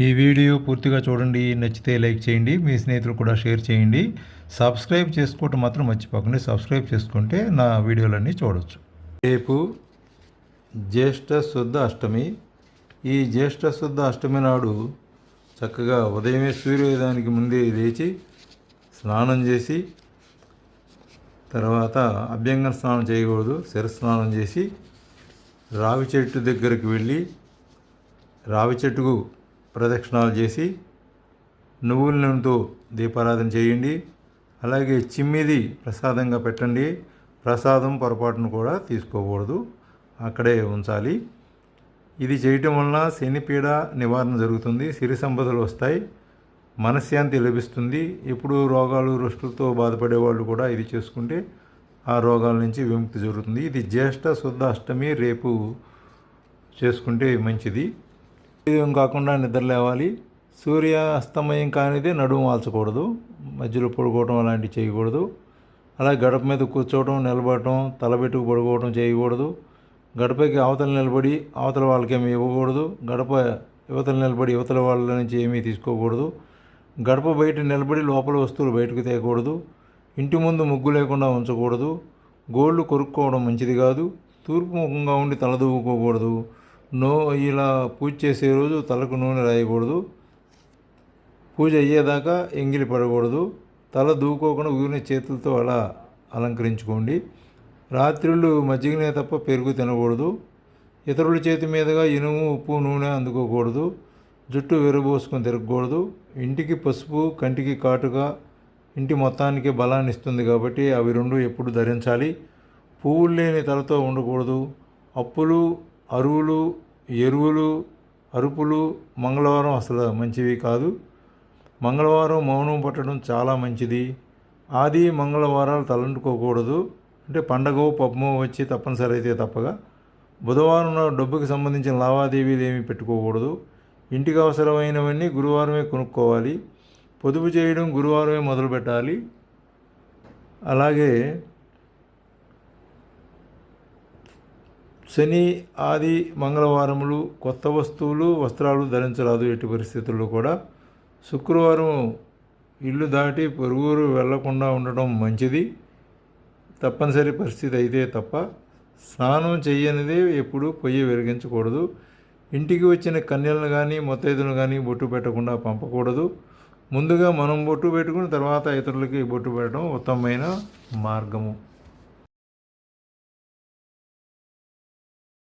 ఈ వీడియో పూర్తిగా చూడండి నచ్చితే లైక్ చేయండి మీ స్నేహితులు కూడా షేర్ చేయండి. సబ్స్క్రైబ్ చేసుకోవటం మాత్రం మర్చిపోకండి. సబ్స్క్రైబ్ చేసుకుంటే నా వీడియోలన్నీ చూడవచ్చు రేపు జ్యేష్ఠ శుద్ధ అష్టమి. ఈ జ్యేష్ఠ శుద్ధ అష్టమి నాడు చక్కగా ఉదయమే సూర్యోదయానికి ముందే లేచి స్నానం చేసి తర్వాత అభ్యంగన స్నానం చేయకూడదు శిరస్నానం చేసి రావి చెట్టు దగ్గరికి వెళ్ళి రావి చెట్టుకు ప్రదక్షిణాలు చేసి నువ్వుల నూనెతో దీపారాధన చేయండి. అలాగే చిమ్మిది ప్రసాదంగా పెట్టండి. ప్రసాదం పొరపాటును కూడా తీసుకోకూడదు. అక్కడే ఉంచాలి. ఇది చేయటం వలన శనిపీడ నివారణ జరుగుతుంది. సిరి సంపదలు వస్తాయి. మనశ్శాంతి లభిస్తుంది. ఎప్పుడు రోగాలు రుష్టులతో బాధపడే వాళ్ళు కూడా ఇది చేసుకుంటే ఆ రోగాల నుంచి విముక్తి జరుగుతుంది. ఇది జ్యేష్ఠ శుద్ధ అష్టమి రేపు చేసుకుంటే మంచిది. ఉదయం కాకుండా నిద్ర లేవాలి. సూర్య అస్తమయం కానిదే నడుము వాల్చకూడదు. మధ్యలో పడుకోవడం అలాంటివి చేయకూడదు. అలాగే గడప మీద కూర్చోవడం నిలబడటం తలబెట్టుకు పడుకోవడం చేయకూడదు. గడపకి అవతల నిలబడి అవతల వాళ్ళకేమి ఇవ్వకూడదు. గడప యువతలు నిలబడి యువతల వాళ్ళ నుంచి ఏమీ తీసుకోకూడదు. గడప బయట నిలబడి లోపల వస్తువులు బయటకు తేయకూడదు ఇంటి ముందు ముగ్గు లేకుండా ఉంచకూడదు. గోళ్ళు కొరుక్కోవడం మంచిది కాదు. తూర్పు ముఖంగా ఉండి తల దూవుకోకూడదు నో ఇలా పూజ చేసే రోజు తలకు నూనె రాయకూడదు. పూజ అయ్యేదాకా ఎంగిలి పడకూడదు. తల దూకోకుండా ఊరిని చేతులతో అలా అలంకరించుకోండి. రాత్రులు మజ్జిగనే తప్ప పెరుగు తినకూడదు. ఇతరుల చేతి మీదుగా ఇనుము ఉప్పు నూనె అందుకోకూడదు. జుట్టు విరబోసుకొని తిరగకూడదు. ఇంటికి పసుపు కంటికి కాటుగా ఇంటి మొత్తానికి బలాన్ని ఇస్తుంది కాబట్టి అవి రెండు ఎప్పుడు ధరించాలి. పువ్వులు లేని తలతో ఉండకూడదు. అప్పులు అరువులు ఎరువులు అరుపులు మంగళవారం అసలు మంచివి కాదు. మంగళవారం మౌనం పట్టడం చాలా మంచిది. ఆది మంగళవారాలు తలంటుకోకూడదు. అంటే పండగో పబ్బమో వచ్చి తప్పనిసరి అయితే తప్పగా బుధవారం డబ్బుకి సంబంధించిన లావాదేవీలు ఏమీ పెట్టుకోకూడదు. ఇంటికి అవసరమైనవన్నీ గురువారమే కొనుక్కోవాలి. పొదుపు చేయడం గురువారమే మొదలు పెట్టాలి అలాగే శని ఆది మంగళవారములు కొత్త వస్తువులు వస్త్రాలు ధరించరాదు ఎట్టి పరిస్థితుల్లో కూడా. శుక్రవారం ఇల్లు దాటి పొరుగురు వెళ్ళకుండా ఉండటం మంచిది. తప్పనిసరి పరిస్థితి అయితే తప్ప స్నానం చేయనిదే ఎప్పుడు పొయ్యి వెలిగించకూడదు. ఇంటికి వచ్చిన కన్యలను కానీ మొత్తైదులను కానీ బొట్టు పెట్టకుండా పంపకూడదు. ముందుగా మనం బొట్టు పెట్టుకుని తర్వాత ఇతరులకి బొట్టు పెట్టడం ఉత్తమమైన మార్గము.